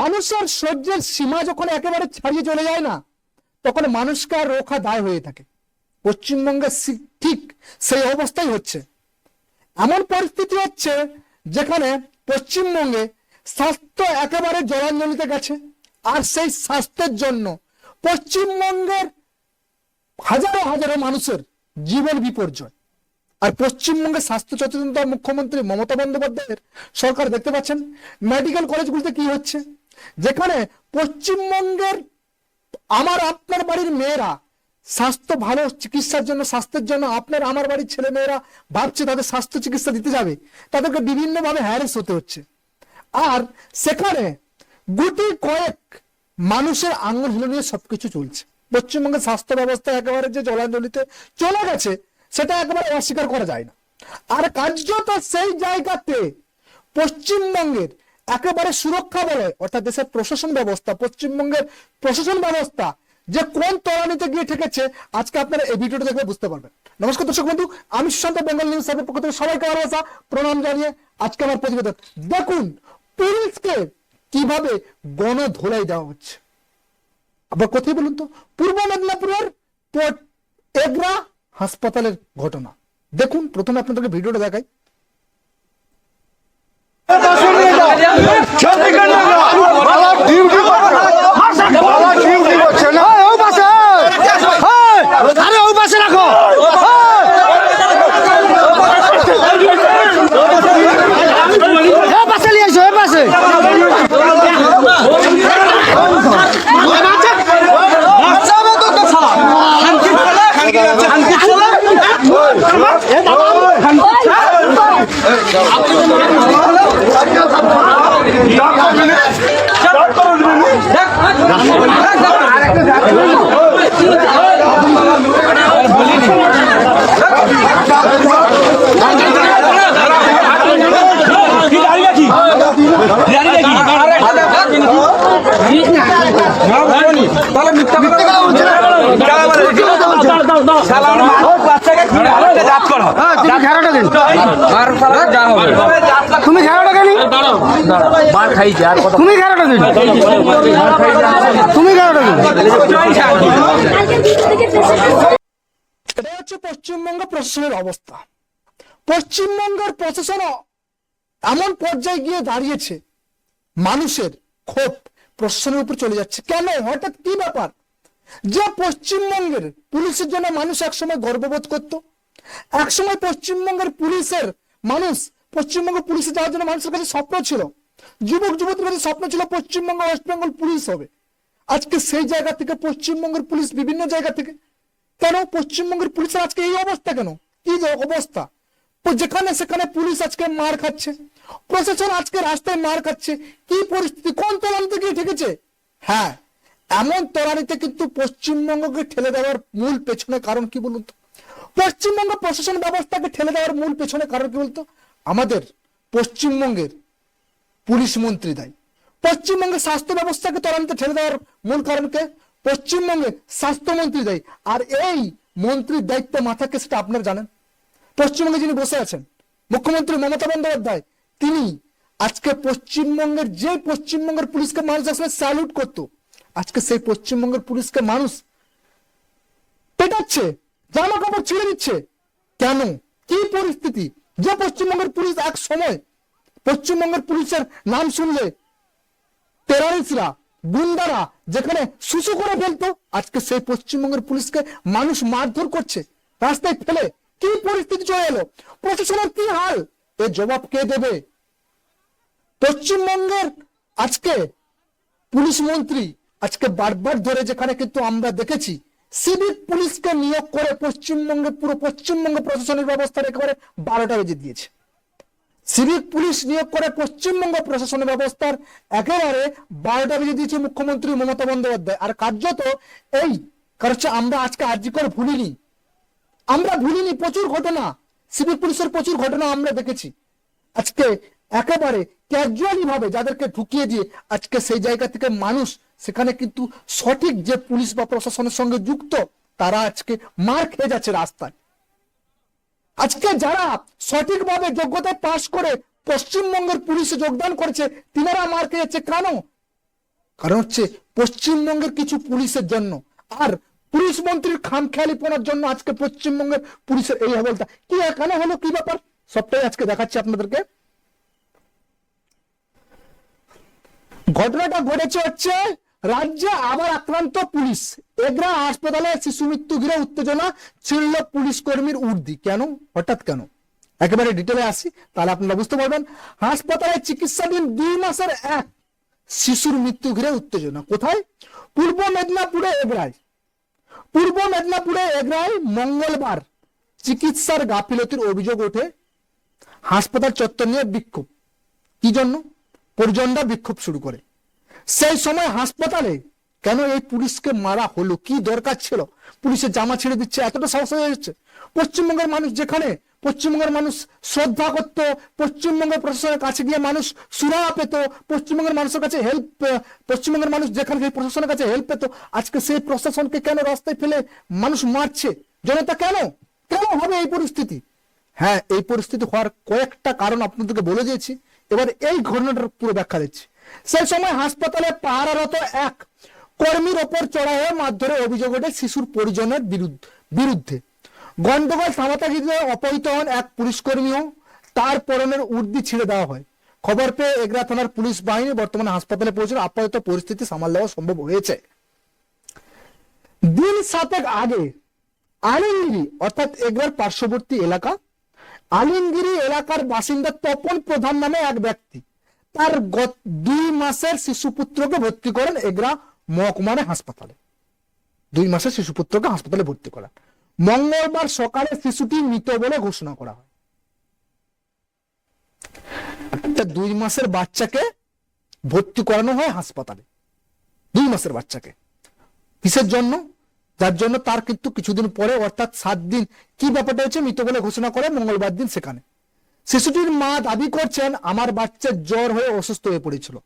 মানুষের সহ্যের সীমা যখন একেবারে ছাড়িয়ে চলে যায় না, তখন মানুষকে আর রোখা দায় হয়ে থাকে। পশ্চিমবঙ্গে ঠিক সেই অবস্থাই হচ্ছে। এমন পরিস্থিতি হচ্ছে যেখানে পশ্চিমবঙ্গে স্বাস্থ্য একেবারে জলাঞ্জলিতে গেছে, আর সেই স্বাস্থ্যের জন্য পশ্চিমবঙ্গের হাজারো হাজারো মানুষের জীবন বিপর্যয়। আর পশ্চিমবঙ্গের স্বাস্থ্য সচেতনতা মুখ্যমন্ত্রী মমতা বন্দ্যোপাধ্যায়ের সরকার, দেখতে পাচ্ছেন মেডিকেল কলেজগুলিতে কি হচ্ছে? যেখানে পশ্চিমবঙ্গের আমার, আপনার বাড়ির মেয়েরা স্বাস্থ্য ভালো, চিকিৎসার জন্য, স্বাস্থ্যের জন্য আপনার, আমার বাড়ির ছেলে মেয়েরা ভাবছে তাদের স্বাস্থ্য চিকিৎসা দিতে যাবে। তাদেরকে বিভিন্নভাবে হ্যারেস হতে হচ্ছে। আর সেখানে গুটি কয়েক মানুষের আঙুল হিলো নিয়ে সবকিছু চলছে। পশ্চিমবঙ্গের স্বাস্থ্য ব্যবস্থা একেবারে যে জলাঞ্জলিতে চলে গেছে, সেটা একেবারে অস্বীকার করা যায় না। আর কার্যত সেই জায়গাতে পশ্চিমবঙ্গের একেবারে সুরক্ষা বলে, অর্থাৎ দেশের প্রশাসন ব্যবস্থা, পশ্চিমবঙ্গের প্রশাসন ব্যবস্থা, যে কোন তলানিতে গিয়ে ঠেকেছে, আজকে আপনারা এই ভিডিওটা দেখে বুঝতে পারবেন। নমস্কার দর্শক বন্ধু, আমি সুশান্ত বেঙ্গল নিউজ সার্ভের পক্ষ থেকে সবাইকে ভালোবাসা প্রণাম জানিয়ে আজকে আমার প্রতিবেদন। দেখুন, পুলিশকে কীভাবে গণ ধোলাই দেওয়া হচ্ছে। আবার কোথায় বলুন তো? পূর্ব মেদিনীপুরের পোর্ট এগরা হাসপাতালের ঘটনা। দেখুন, প্রথমে আপনাদেরকে ভিডিওটা দেখাই। ডিউটি করছে না ও পাশে আরে ও পাশে রাখো এ পাশে নিয়ে এসো এ পাশে হ্যাঁ, তুমি ঘেরাটা তুমি ঘেরাটা কেন? মার খাইছে আর কত তুমি ঘেরাটা দিন তুমি ঘেরাটা দিন এটা হচ্ছে পশ্চিমবঙ্গ প্রশাসনের অবস্থা। পশ্চিমবঙ্গের প্রশাসন এমন পর্যায়ে গিয়ে দাঁড়িয়েছে মানুষের ক্ষোভ প্রশাসনের উপর চলে যাচ্ছে। কেন? হঠাৎ কি ব্যাপার? যে পশ্চিমবঙ্গের পুলিশের জন্য মানুষ একসময় গর্ববোধ করত একসময় পশ্চিমবঙ্গের পুলিশের মানুষ, পশ্চিমবঙ্গ পুলিশে যাওয়ার জন্য মানুষের কাছে স্বপ্ন ছিল। যুবক যুবতীর কাছে স্বপ্ন ছিল পশ্চিমবঙ্গ, ওয়েস্ট বেঙ্গল পুলিশ হবে। আজকে সেই জায়গা থেকে পশ্চিমবঙ্গের পুলিশ বিভিন্ন জায়গা থেকে। কেন? পশ্চিমবঙ্গের পুলিশের আজকে এই অবস্থা কেন? কি অবস্থা? যেখানে সেখানে পুলিশ আজকে মার খাচ্ছে। প্রশাসন আজকে রাস্তায় মার খাচ্ছে। কি পরিস্থিতি? কোন তলানিতে গিয়ে ঠেকেছে? হ্যাঁ এমন তলানিতে কিন্তু পশ্চিমবঙ্গকে ঠেলে দেওয়ার মূল পেছনে কারণ কি বলুন তো? পশ্চিমবঙ্গ প্রশাসন ব্যবস্থাকে ঠেলে দেওয়ার মূল পেছনে কারণ কি বলতো? আমাদের পশ্চিমবঙ্গের পুলিশ মন্ত্রী দায়ী। পশ্চিমবঙ্গের স্বাস্থ্য ব্যবস্থাকে তলানিতে ঠেলে দেওয়ার মূল কারণকে পশ্চিমবঙ্গে স্বাস্থ্যমন্ত্রী দায়ী। আর এই মন্ত্রীর দায়িত্ব মাথাকে সেটা আপনারা জানেন? পশ্চিমবঙ্গে যিনি বসে আছেন, মুখ্যমন্ত্রী মমতা বন্দ্যোপাধ্যায়, তিনি আজকে পশ্চিমবঙ্গের যে পশ্চিমবঙ্গের পুলিশকে মানুষ আসলে স্যালুট করতো, আজকে সেই পশ্চিমবঙ্গের পুলিশকে মানুষ পেটাচ্ছে। জামা কাপড় ছিঁড়ে দিচ্ছে কেন? কি পরিস্থিতি? যে পশ্চিমবঙ্গের পুলিশ এক সময় পশ্চিমবঙ্গের পুলিশের নাম শুনলে টেরারিস্টরা গুন্ডারা যেখানে শুশু করে ফেলতো, আজকে সেই পশ্চিমবঙ্গের পুলিশকে মানুষ মারধর করছে। রাস্তায় ফেলে কি পরিস্থিতি চলে এলো? প্রশাসনের কি হাল? এর জবাব কে দেবে? পশ্চিমবঙ্গের আজকে পুলিশ মন্ত্রী, আজকে বারবার ধরে যেখানে কিন্তু আমরা দেখেছি সিভিক পুলিশকে নিয়োগ করে পশ্চিমবঙ্গে, পুরো পশ্চিমবঙ্গ প্রশাসনিক ব্যবস্থার একেবারে বারোটা বেজে দিয়েছে। সিভিক পুলিশ নিয়োগ করে পশ্চিমবঙ্গ প্রশাসনের ব্যবস্থার একেবারে বারোটা বেজে দিয়েছে মুখ্যমন্ত্রী মমতা বন্দ্যোপাধ্যায়। আর কার্যত এই, কারণ আমরা আজকে আর্জি করে ভুলিনি। আমরা ভুলিনি, প্রচুর ঘটনা। সিভিক পুলিশের প্রচুর ঘটনা আমরা দেখেছি। আজকে একেবারে ক্যাজুয়ালি ভাবে যাদেরকে ঢুকিয়ে দিয়ে আজকে সেই জায়গা থেকে মানুষ সেখানে কিন্তু সঠিক যে পুলিশ বা প্রশাসনের সঙ্গে যুক্ত, তারা আজকে মার খেয়ে যাচ্ছে রাস্তায়। আজকে যারা সঠিকভাবে যোগ্যতায় পাশ করে পশ্চিমবঙ্গের পুলিশে যোগদান করেছে, তিনারা মার খেয়ে যাচ্ছে কেন? কারণ হচ্ছে পশ্চিমবঙ্গের কিছু পুলিশের জন্য আর পুলিশ মন্ত্রীর খামখেয়ালিপনার জন্য আজকে পশ্চিমবঙ্গের পুলিশের এই হবলটা। কি কেন হলো, কি ব্যাপার? সবটাই আজকে দেখাচ্ছি আপনাদেরকে। ঘটনাটা ঘটেছে হচ্ছে রাজ্যে আবার আক্রান্ত পুলিশ। এগরা হাসপাতালে শিশু মৃত্যু ঘিরে উত্তেজনা ছিল পুলিশ কর্মীর উর্দি কেন? হঠাৎ কেন? একেবারে ডিটেলে আসি, তাহলে আপনারা বুঝতে পারবেন। হাসপাতালে চিকিৎসাধীন দুই মাসের এক শিশুর মৃত্যু ঘিরে উত্তেজনা। কোথায়? পূর্ব মেদিনীপুরে এগরায়। পূর্ব মেদিনীপুরে এগরায় মঙ্গলবার চিকিৎসার গাফিলতির অভিযোগ ওঠে। হাসপাতাল চত্বর নিয়ে বিক্ষোভ। কি জন্য? পরিজনরা বিক্ষোভ শুরু করে। সেই সময় হাসপাতালে কেন এই পুলিশকে মারা হলো? কি দরকার ছিল? পুলিশের জামা ছেড়ে দিচ্ছে, এতটা সাহস হয়ে যাচ্ছে। পশ্চিমবঙ্গের মানুষ যেখানে, পশ্চিমবঙ্গের মানুষ শ্রদ্ধা করত পশ্চিমবঙ্গের প্রশাসনের কাছে গিয়ে মানুষ সুরাহা পেত, পশ্চিমবঙ্গের মানুষের কাছে হেল্প পশ্চিমবঙ্গের মানুষ যেখানে সেই প্রশাসনের কাছে হেল্প পেত, আজকে সেই প্রশাসনকে কেন রাস্তায় ফেলে মানুষ মারছে? জনতা কেন? কেন হবে এই পরিস্থিতি? হ্যাঁ এই পরিস্থিতি হওয়ার কয়েকটা কারণ আপনাদেরকে বলে দিয়েছি। এবার এই ঘটনাটার পুরো ব্যাখ্যা দিচ্ছি। সেই সময় হাসপাতালে পাহারারত এক কর্মীর ওপর চড়া হয়ে মারধরে অভিযোগ ওঠে শিশুর পরিজনের বিরুদ্ধে গন্ডগোল থামাতে গিয়ে অপহৃত হন এক পুলিশ কর্মীও। তার পরনের উর্দি ছিঁড়ে দেওয়া হয়। খবর পেয়ে এগরা থানার পুলিশ বাহিনী বর্তমানে হাসপাতালে পৌঁছে আপাতত পরিস্থিতি সামাল দেওয়া সম্ভব হয়েছে। দিন সাতেক আগে আলিমগিরি অর্থাৎ এগরার পার্শ্ববর্তী এলাকা আলিমগিরি এলাকার বাসিন্দা তপন প্রধান নামে এক ব্যক্তি। তার দুই মাসের শিশুপুত্রকে ভর্তি করেন এগরা মহকুমারে হাসপাতালে। দুই মাসের শিশুপুত্রকে হাসপাতালে ভর্তি করান। মঙ্গলবার সকালে শিশুটি মৃত বলে ঘোষণা করা হয়। একটা দুই মাসের বাচ্চাকে ভর্তি করানো হয় হাসপাতালে। দুই মাসের বাচ্চাকে। কিসের জন্য? যার জন্য তার কিন্তু কিছুদিন পরে, অর্থাৎ সাত দিন। কি ব্যাপারটা হচ্ছে মৃত বলে ঘোষণা করে মঙ্গলবার দিন সেখানে। শিশুটির মা দাবি করছেন, আমার বাচ্চা জ্বর হয়ে অসুস্থ হয়ে পড়েছিল।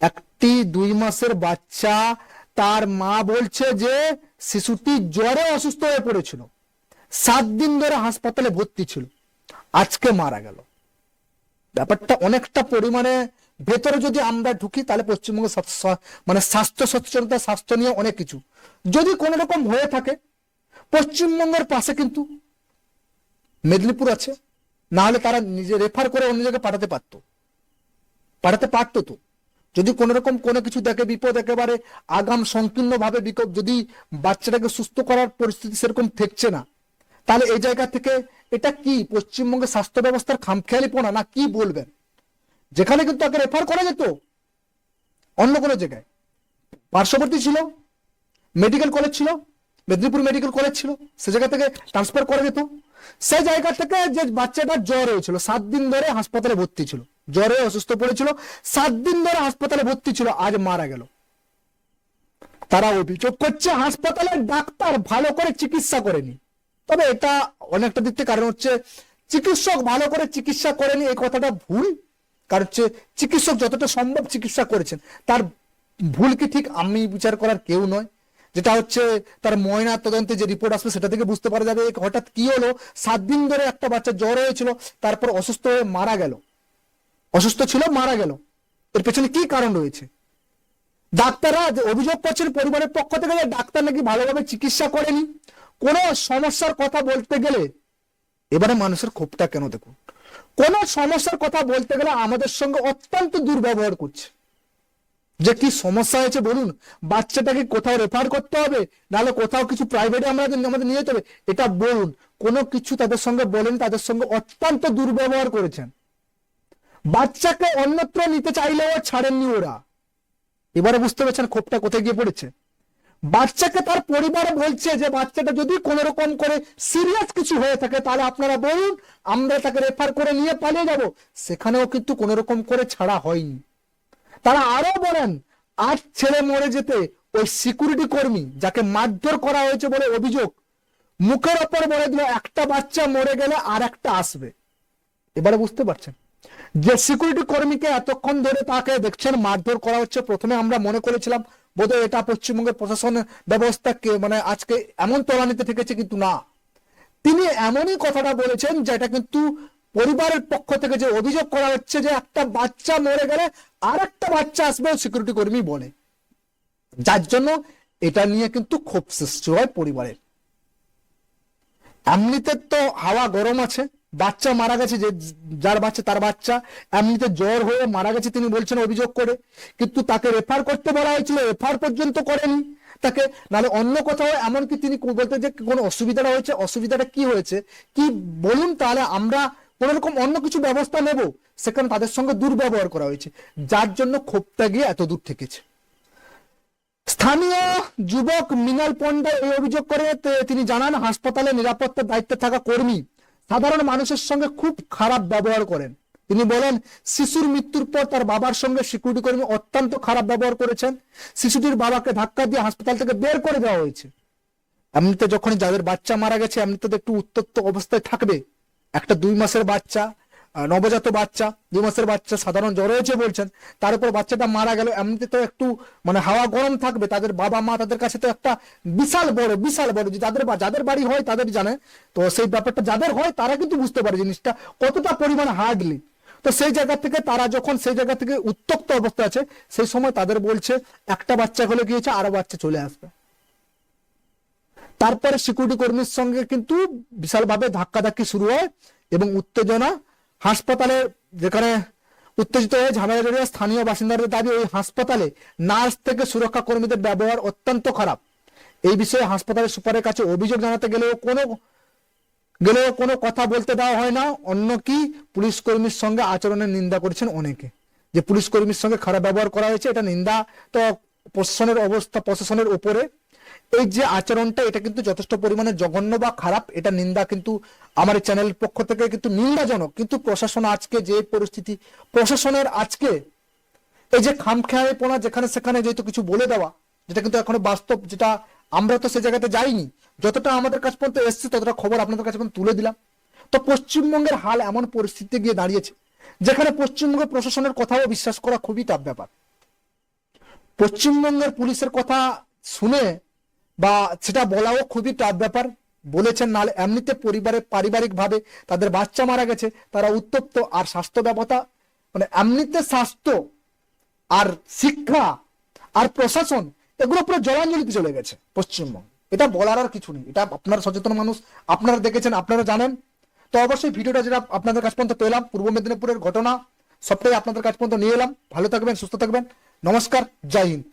একটি দুই মাসের বাচ্চা তার মা বলছে যে, শিশুটি জ্বরে অসুস্থ হয়ে পড়েছিল। সাত দিন ধরে হাসপাতালে ভর্তি ছিল। আজকে মারা গেল। ব্যাপারটা অনেকটা পরিমাণে ভেতরে যদি আমরা ঢুকি, তাহলে পশ্চিমবঙ্গ মানে স্বাস্থ্য সচেতনতা, স্বাস্থ্য নিয়ে অনেক কিছু। যদি কোনো রকম হয়ে থাকে, পশ্চিমবঙ্গের পাশে কিন্তু মেদিনীপুর আছে। না হলে তারা নিজে রেফার করে অন্য জায়গায় পাঠাতে পারতো। পাঠাতে পারতো তো। যদি কোনো রকম কোনো কিছু দেখে বিপদ একেবারে আগাম সংকীর্ণ ভাবে বিকট যদি বাচ্চাটাকে সুস্থ করার পরিস্থিতি সেরকম থাকছে না, তাহলে এই জায়গা থেকে এটা কি পশ্চিমবঙ্গের স্বাস্থ্য ব্যবস্থার খামখেয়ালিপনা না কি বলবেন? যেখানে কিন্তু তাকে রেফার করা যেত, অন্য কোনো জায়গায়। পার্শ্ববর্তী ছিল মেডিকেল কলেজ ছিল, মেদিনীপুর মেডিকেল কলেজ ছিল, সে জায়গা থেকে ট্রান্সফার করা যেত। সেই জায়গা থেকে যে বাচ্চাটা জ্বর হয়েছিল, সাত দিন ধরে হাসপাতালে ভর্তি ছিল, জ্বরে অসুস্থ পড়েছিল, সাত দিন ধরে হাসপাতালে ভর্তি ছিল, আজ মারা গেল। তারা অভিযোগ করছে হাসপাতালের ডাক্তার ভালো করে চিকিৎসা করেনি। তবে এটা অনেকটা দিক থেকে কারণ হচ্ছে চিকিৎসক ভালো করে চিকিৎসা করেনি, এই কথাটা ভুল। কারণ হচ্ছে চিকিৎসক যতটা সম্ভব চিকিৎসা করেছেন, তার ভুল কি ঠিক আমি বিচার করার কেউ নয়। যেটা হচ্ছে তার ময়না তদন্তে যে রিপোর্ট আসবে সেটা থেকে বুঝতে পারা যাবে হঠাৎ কি হলো? সাত দিন ধরে একটা বাচ্চা জ্বর হয়েছিল, তারপর অসুস্থ হয়ে মারা গেল। অসুস্থ ছিল, মারা গেল। এর পেছনে কি কারণ রয়েছে? ডাক্তাররা অভিযোগ করছেন পরিবারের পক্ষ থেকে যে ডাক্তার নাকি ভালোভাবে চিকিৎসা করেনি। কোনো সমস্যার কথা বলতে গেলে, এবারে মানুষের ক্ষোভটা কেন দেখুন? কোন সমস্যার কথা বলতে গেলে আমাদের সঙ্গে অত্যন্ত দুর্ব্যবহার করছে। যে কি সমস্যা হয়েছে বলুন? বাচ্চাটাকে কোথাও রেফার করতে হবে, নাহলে কোথাও কিছু প্রাইভেটে আমরা আমাদের নিয়ে যেতে হবে। এটা বলুন, কোনো কিছু তাদের সঙ্গে বলেন, তাদের সঙ্গে অত্যন্ত দুর্ব্যবহার করেছেন। বাচ্চাকে অন্যত্র নিতে চাইলেও ছাড়েননি ওরা। এবারে বুঝতে পারছেন ক্ষোভটা কোথায় গিয়ে পড়েছে? বাচ্চাকে তার পরিবার বলছে যে, বাচ্চাটা যদি কোন রকম করে সিরিয়াস কিছু হয়ে থাকে, তাহলে আপনারা বলুন, আমরা তাকে রেফার করে নিয়ে পালিয়ে যাব। সেখানেও কিন্তু কোন রকম করে ছাড়া হয়নি। তারা আরও বলেন আজ ছেলে মরে যেতে ওই সিকিউরিটি কর্মী যাকে মারধর করা হয়েছে বলে অভিযোগ, মুখের ওপর বলে দিল, একটা বাচ্চা মরে গেলে আর একটা আসবে। এবারে বুঝতে পারছেন? যে সিকিউরিটি কর্মীকে এতক্ষণ ধরে তাকে দেখছেন, মারধর করা হচ্ছে, প্রথমে আমরা মনে করেছিলাম, বোধহয় এটা পশ্চিমবঙ্গের প্রশাসন ব্যবস্থাকে মানে আজকে এমন তলানিতে ঠেকেছে কিন্তু না। তিনি এমনই কথাটা বলেছেন, যেটা কিন্তু পরিবারের পক্ষ থেকে যে অভিযোগ করা হচ্ছে যে একটা বাচ্চা মরে গেলে আর একটা বাচ্চা আসবে সিকিউরিটি কর্মী বলে। যার জন্য এটা নিয়ে কিন্তু ক্ষোভ সৃষ্টি হয় পরিবারের। এমনিতে তো হাওয়া গরম আছে, বাচ্চা মারা গেছে, যে যার বাচ্চা তার বাচ্চা। এমনিতে জ্বর হয়ে মারা গেছে তিনি বলছেন অভিযোগ করে। কিন্তু তাকে রেফার করতে বলা হয়েছিল রেফার পর্যন্ত করেনি। তাকে নাহলে অন্য কোথাও, এমনকি তিনি বলতে যে কোনো অসুবিধাটা হয়েছে, অসুবিধাটা কি হয়েছে, কি বলুন তাহলে আমরা কোন রকম অন্য কিছু ব্যবস্থা নেব, সেখানে তাদের সঙ্গে দুর্ব্যবহার করা হয়েছে, যার জন্য ক্ষোভটা গিয়ে এত দূর থেকেছে। স্থানীয় যুবক মৃণাল পণ্ডা এই অভিযোগ করে তিনি জানান, হাসপাতালে নিরাপত্তার দায়িত্বে থাকা কর্মী সাধারণ মানুষের সঙ্গে খুব খারাপ ব্যবহার করেন। তিনি বলেন, শিশুর মৃত্যুর পর তার বাবার সঙ্গে সিকিউরিটি কর্মী অত্যন্ত খারাপ ব্যবহার করেছেন। শিশুটির বাবাকে ধাক্কা দিয়ে হাসপাতাল থেকে বের করে দেওয়া হয়েছে। এমনিতে যখন যাদের বাচ্চা মারা গেছে, এমনিতে তো একটু উত্তপ্ত অবস্থায় থাকবে। একটা দুই মাসের বাচ্চা নবজাত বাচ্চা, দুই মাসের বাচ্চা সাধারণ জ্বর হয়েছে বলছেন, তার উপর বাচ্চাটা মারা গেল, এমনিতে তো একটু মানে হাওয়া গরম থাকবে, তাদের বাবা মা তাদের কাছে তো একটা বিশাল বড় বিশাল বড়, যে যাদের যাদের বাড়ি হয় তাদের জানে, তো সেই ব্যাপারটা যাদের হয় তারা কিন্তু বুঝতে পারে জিনিসটা কতটা পরিমাণ হার্ডলি তো সেই জায়গা থেকে তারা যখন সেই জায়গা থেকে উত্তপ্ত অবস্থা আছে, সেই সময় তাদের বলছে, একটা বাচ্চা হলে গিয়েছে আরও বাচ্চা চলে আসবে। তারপরে সিকিউরিটি কর্মীর সঙ্গে কিন্তু বিশালভাবে ধাক্কাধাক্কি শুরু হয় এবং উত্তেজনা। হাসপাতালে যেখানে উত্তেজিত হয়ে ঝামেলা জড়িয়ে স্থানীয় বাসিন্দাদের দাবি, ওই হাসপাতালে নার্স থেকে সুরক্ষা কর্মীদের ব্যবহার অত্যন্ত খারাপ। এই বিষয়ে হাসপাতালের সুপারের কাছে অভিযোগ জানাতে গেলেও কোনো গেলেও কোনো কথা বলতে দেওয়া হয় না। অন্য কি, পুলিশ কর্মীর সঙ্গে আচরণের নিন্দা করেছেন অনেকে। যে পুলিশ কর্মীর সঙ্গে খারাপ ব্যবহার করা হয়েছে, এটা নিন্দা তো প্রশাসনের অবস্থা, প্রশাসনের উপরে। এই যে আচরণটা, এটা কিন্তু যথেষ্ট পরিমাণে জঘন্য বা খারাপ, এটা নিন্দা কিন্তু আমার চ্যানেলের পক্ষ থেকে কিন্তু নিন্দাজনক। কিন্তু প্রশাসন আজকে যে পরিস্থিতি, প্রশাসনের আজকে এই যে খামখেয়ালিপনা যেখানে সেখানে যেহেতু কিছু বলে দেওয়া, যেটা কিন্তু এখনও বাস্তব, যেটা আমরা তো সে জায়গাতে যাইনি, যতটা আমাদের কাছ পর্যন্ত এসছে, ততটা খবর আপনাদের কাছে তুলে দিলাম। তো পশ্চিমবঙ্গের হাল এমন পরিস্থিতিতে গিয়ে দাঁড়িয়েছে, যেখানে পশ্চিমবঙ্গের প্রশাসনের কথাও বিশ্বাস করা খুবই টাফ ব্যাপার। পশ্চিমবঙ্গের পুলিশের কথা শুনে বা সেটা বলাও খুবই টাফ ব্যাপার। বলেছেন নালে এমনিতে পরিবারে পারিবারিক ভাবে তাদের বাচ্চা মারা গেছে, তারা উত্তপ্ত আর স্বাস্থ্য ব্যবস্থা মানে এমনিতে স্বাস্থ্য আর শিক্ষা আর প্রশাসন এগুলো পুরো জলাঞ্জলিতে চলে গেছে পশ্চিমবঙ্গ। এটা বলার আর কিছু নেই। এটা আপনারা সচেতন মানুষ, আপনারা দেখেছেন, আপনারা জানেন। তো অবশ্যই ভিডিওটা যেটা আপনাদের কাছ পর্যন্ত পেলাম, পূর্ব মেদিনীপুরের ঘটনা, সবটাই আপনাদের কাছ পর্যন্ত নিয়ে এলাম। ভালো থাকবেন, সুস্থ থাকবেন। নমস্কার, জয় হিন্দ।